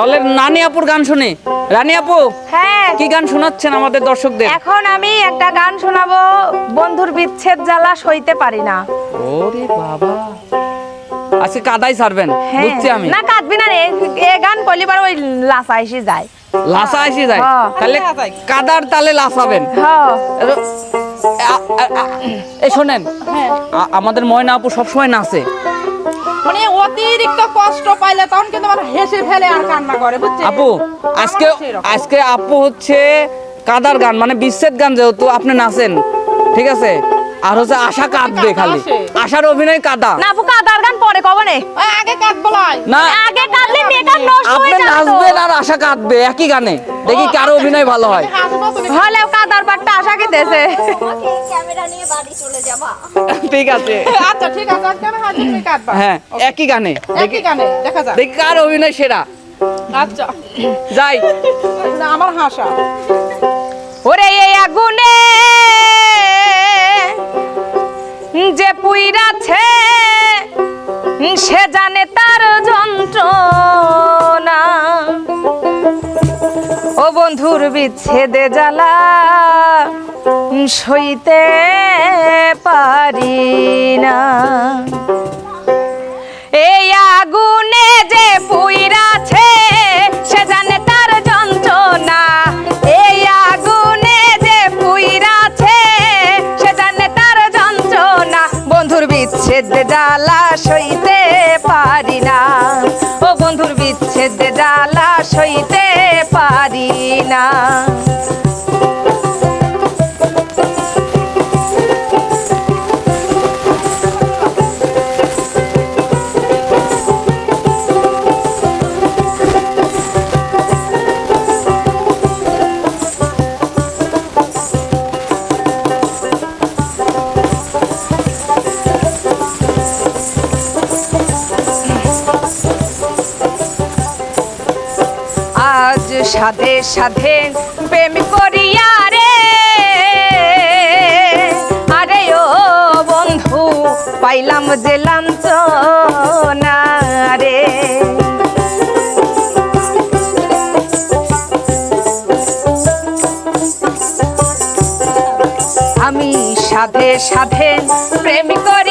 তাহলে নানি আপুর গান শুনি। রানী আপু হ্যাঁ। কি গান শোনাচ্ছেন আমাদের দর্শকদের? এখন আমি একটা গান শোনাবো বন্ধুর বিচ্ছেদ জ্বালা সইতে পারি না। ওরে বাবা। আজকে কাদাই ছাড়বেন হ্যাঁ। বুঝছি আমি। না কাঁদবি না রে এ গান বার ওই লাসা এসে যায়। লাসা আসি যায়? হ্যাঁ। তাহলে কাদার তালে লাসাবেন। হ্যাঁ। এই শোনেন আমাদের ময়না আপু সবসময় নাচে। অতিরিক্ত কষ্ট পাইলে তখন কিন্তু আমার হেসে ফেলে আর কান্না করে বুঝছিস আপু আজকে আজকে আপু হচ্ছে কাদার গান মানে বিচ্ছেদ গান যেহেতু আপনি নাচেন ঠিক আছে? আর হচ্ছে আশা কাঁদবে খালি। আশার অভিনয় কাদা। না আপু কাদার গান পরে কব নে আগে কাট বলাই না। আগে কাঁদলে মেকআপ নষ্ট হয়ে যাবে তো। নাচবেন আর আশা কাঁদবে একই গানে। দেখি কারও অভিনয় ভালো হয়। হলেও কাদার পাটটা আশা কি দেছে তোমাকে ক্যামেরা নিয়ে বাড়ি চলে যাবা। ঠিক আছে। আচ্ছা ঠিক আছে হ্যাঁ একই গানে। একই গানে দেখা যাক। দেখি কার অভিনয় সেরা। আচ্ছা। যাই। না, আমার হাসা। বিচ্ছেদে জ্বালা সইতে পারি না। এই আগুনে যে পুইরাছে, সে জানে তার যন্ত্রণা। এই আগুনে যে পুইরাছে, সে জানে তার যন্ত্রণা। বন্ধুর বিচ্ছেদ জ্বালা সইতে পারি না। ও বন্ধুর বিচ্ছেদ জ্বালা সইতে পারি না। সাধে সাধে, প্রেম করিয়া রে। আরে ও বন্ধু, পাইলাম যে লাঞ্ছনা রে। আমি সাধে সাধে, প্রেম করিয়া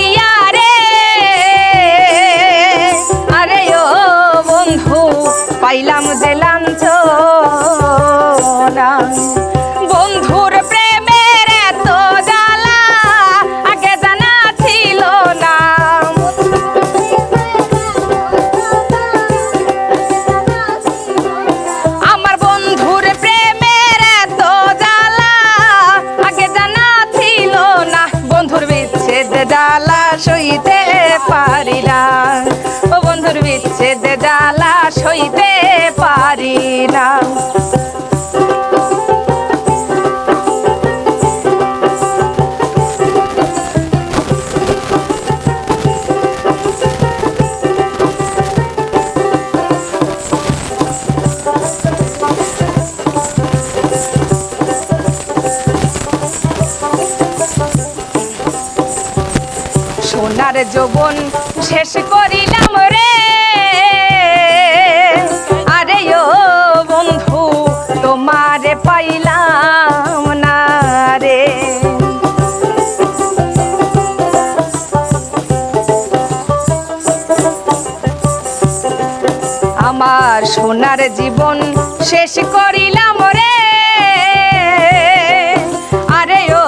জ্বালা সইতে পারি না। সোনার যৌবন শেষ করিলাম সোনার জীবন শেষ করিলাম রে। আরে ও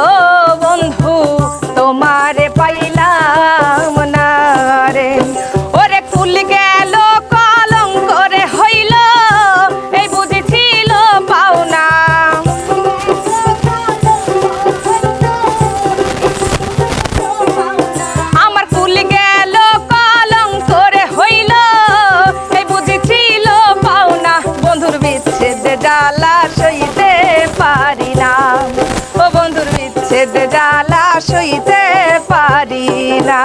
লইতে পারি না।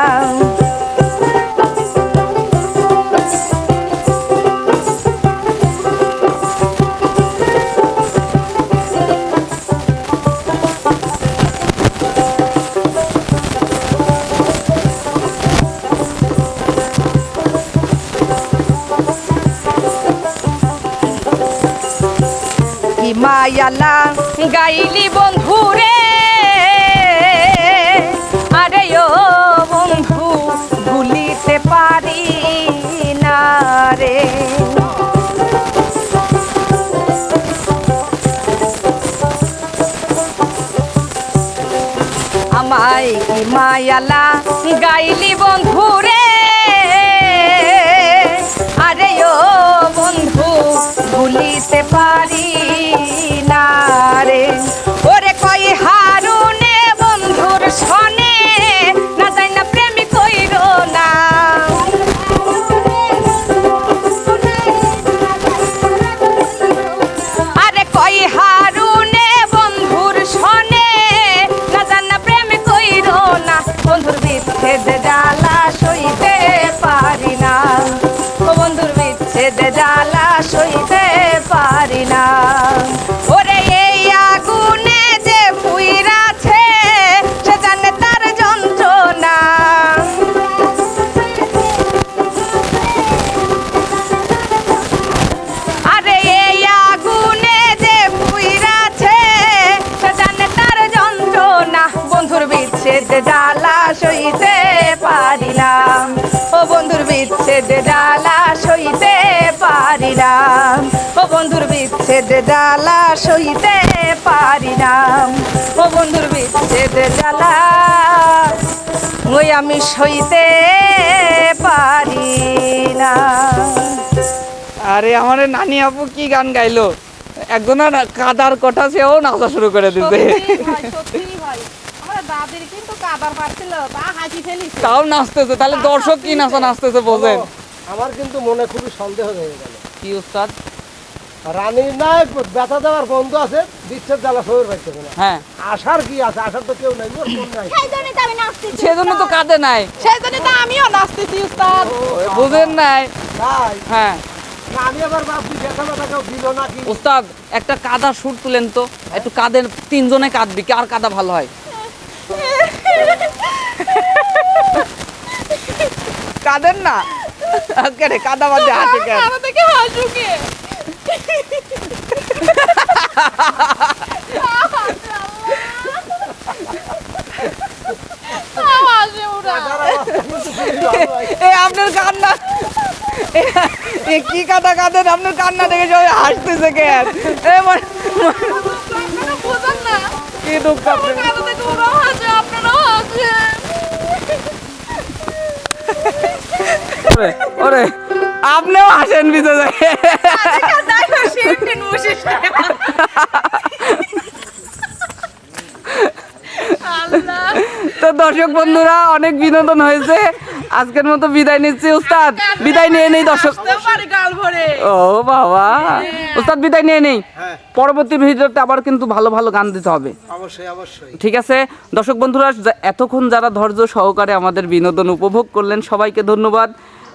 মায়ালা গাইলি বন্ধুরে বন্ধু, ভুলিতে পারি না রে। আমায় কি মায়ালা গাইলি বন্ধু রে? আরে ও বন্ধু, ভুলিতে পারি না রে। বিচ্ছেদ জ্বালা সইতে পারিলাম। ও বন্ধুর বিচ্ছেদ জ্বালা সইতে পারি পারিলাম। ও বন্ধুর বিচ্ছেদ জ্বালা ওই আমি সইতে পারি না আরে আমার নানি আপু কি গান গাইলো? একজন আর কাদার কটা সেও নাচা শুরু করে দিতে কিন্তু পারছিল তা হাসি তাও নাচতেছে তাহলে দর্শক কি নাচা নাচতেছে বোঝেন। আমার কিন্তু মনে খুবই সন্দেহ হয়ে গেল। কি উস্তাদ? রানীর নাই ব্যথা দেওয়ার বন্ধ আছে বিচ্ছেদ জ্বালা শরীর পাইতে না হ্যাঁ। আসার কি আছে? আসার তো কেউ নাই ওর কোন নাই। সেই তো আমি নাচতেছি সেজন্য তো কাঁদে নাই। সেই জন্য তো আমিও নাচতেছি উস্তাদ। বুঝেন নাই। তাই হ্যাঁ। উস্তাদ একটা কাদা সুর তুলেন তো একটু কাদের তিনজনে কাঁদবি কে আর কাদা ভালো হয়? কাঁদেন না। কেন কাদা বাদে হাসি কেন? থেকে হাসুকে হাসে আপনার কান্না। এ কি কাদা কাঁদেন? আপনার কান্না দেখে সবাই হাসতেছে কেন? এ কি দুঃখ আপনার কাদা থেকে ওরাও হাসে আপনারাও হাসেন ওরে, ওরে আপনিও হাসেন যায় তো দর্শক বন্ধুরা অনেক বিনোদন হয়েছে। আজকের মতো বিদায় নিচ্ছি উস্তাদ। বিদায় নিয়ে নেই দর্শক। ও বাবা। উস্তাদ বিদায় নিয়ে নেই। পরবর্তী ভিডিওতে আবার কিন্তু ভালো ভালো গান দিতে হবে। অবশ্যই অবশ্যই। ঠিক আছে? দর্শক বন্ধুরা এতক্ষণ যারা ধৈর্য সহকারে আমাদের বিনোদন উপভোগ করলেন সবাইকে ধন্যবাদ।